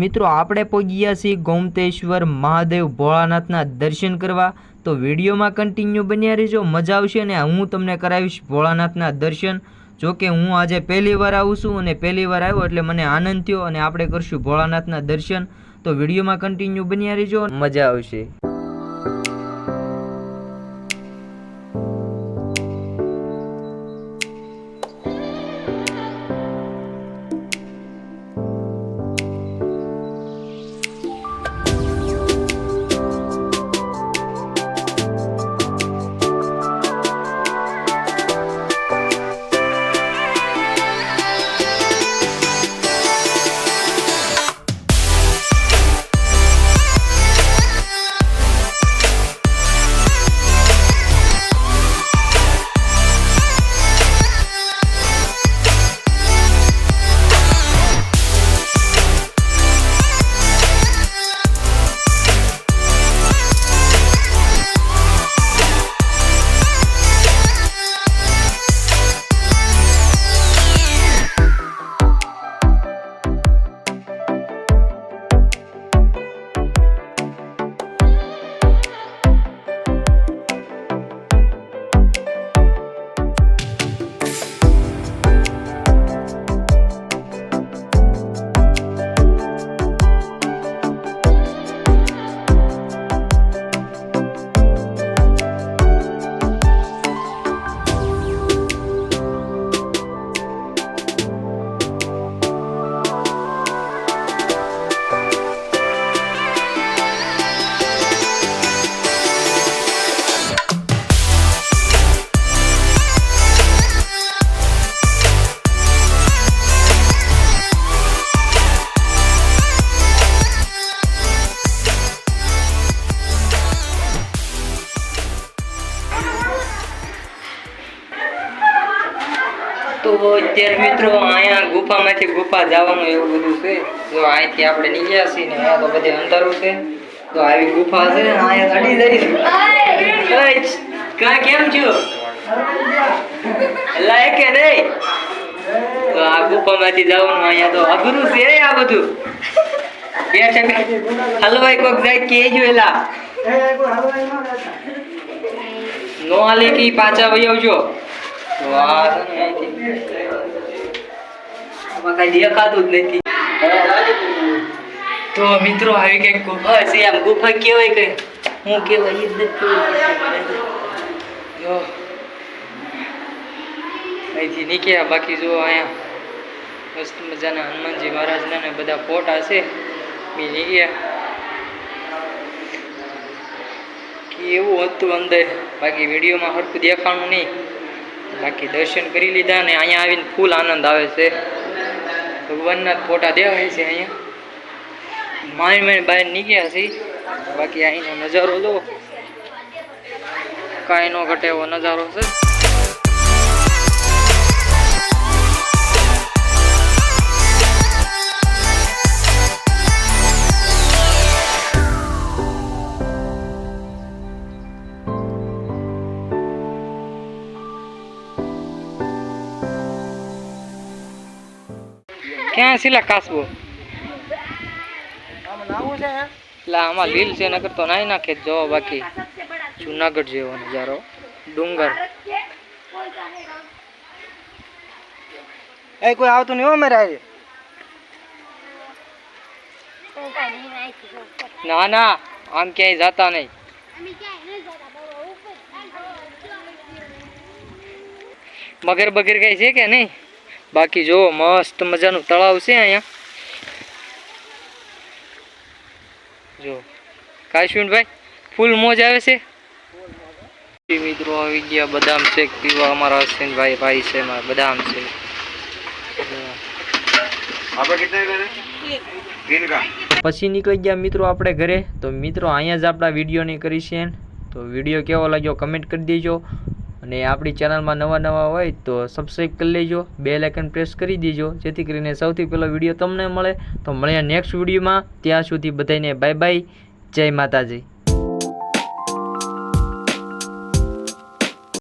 મિત્રો, આપણે પહોંચ્યા છીએ ગોમતેશ્વર મહાદેવ ભોળાનાથના દર્શન કરવા. તો વિડીયોમાં કન્ટિન્યુ બન્યા રહેજો, મજા આવશે અને હું તમને કરાવીશ ભોળાનાથના દર્શન. જો કે હું આજે પહેલી વાર આવું છું અને પહેલી વાર આવ્યો એટલે મને આનંદ થયો અને આપણે કરશું ભોળાનાથના દર્શન. તો વિડીયોમાં કન્ટિન્યુ બન્યા રહેજો મજા આવશે. તો અત્યારે મિત્રો અહીંયા ગુફામાંથી ગુફા જવાનું એવું બધું છે. જો અહીંથી આપણે નીકળ્યા છીએ ને અહીંયા તો બધે અંધારું છે. તો આવી ગુફા છે ને અહીંયા ચડી જઈશ કાં કેમ છો? લાય કે નહીં? તો આ ગુફામાંથી જવાનું અહીંયા તો અઘરું છે આ બધું. બે છે હલવાઈ કોક જાય કે જો એલા નો હાલે કે પાછા વહી આવજો તો આ આમાં કાંઈ દેખાતું જ નથી. તો મિત્રો આવી કંઈક ગુફા છે આમ ગુફા કેવાય કઈ. હું કેવાય જ નથી જો. અહીંથી નીકળ્યા બાકી જો અહીંયા મસ્ત મજાના હનુમાનજી મહારાજના ને બધા ફોટા છે. બી નીકળ્યા. કેવું હતું અંદર? બાકી વિડીયોમાં સરખું દેખાણું નહીં. બાકી દર્શન કરી લીધા ને અહીંયા આવીને ફૂલ આનંદ આવે છે. ભગવાનના ફોટા દેવાય છે અહીંયા. માય માય બહાર નીકળ્યા છે. બાકી અહીંનો નજારો લો કાંઈ નો ઘટે એવો નજારો છે. ક્યાં સિલા કાસબો એટલે આમાં લીલ છે નકર તો નાઈ નાખે જ જો બાકી જુનાગઢ જેવો નજારો ડુંગર એ કોઈ આવતું નહીં હો મારે આજે ના ના આમ ક્યાંય જાતા નહીં મગર બગર કઈ છે કે નહીં બાકી જો મસ્ત મજાનું તળાવ છે અહીંયા. જો કાશ્મીરભાઈ ફૂલ મોજ આવે છે? મિત્રો આવી ગયા બદામ શેક પીવા અમારા અશ્વિનભાઈ ભાઈ છે મારા બદામ છે. પછી નીકળી ગયા મિત્રો આપણે ઘરે. તો મિત્રો અહીંયા જ આપણા વિડીયોની કરી છે તો વીડિયો કેવો લાગ્યો કમેન્ટ કરી દેજો. અને આપણી ચેનલમાં નવા નવા હોય તો સબસ્ક્રાઈબ કરી લેજો બે લાઇકન પ્રેસ કરી દેજો, જેથી કરીને સૌથી પહેલો વીડિયો તમને મળે. તો મળ્યા નેક્સ્ટ વિડીયોમાં ત્યાં સુધી બધાને બાય બાય જય માતાજી.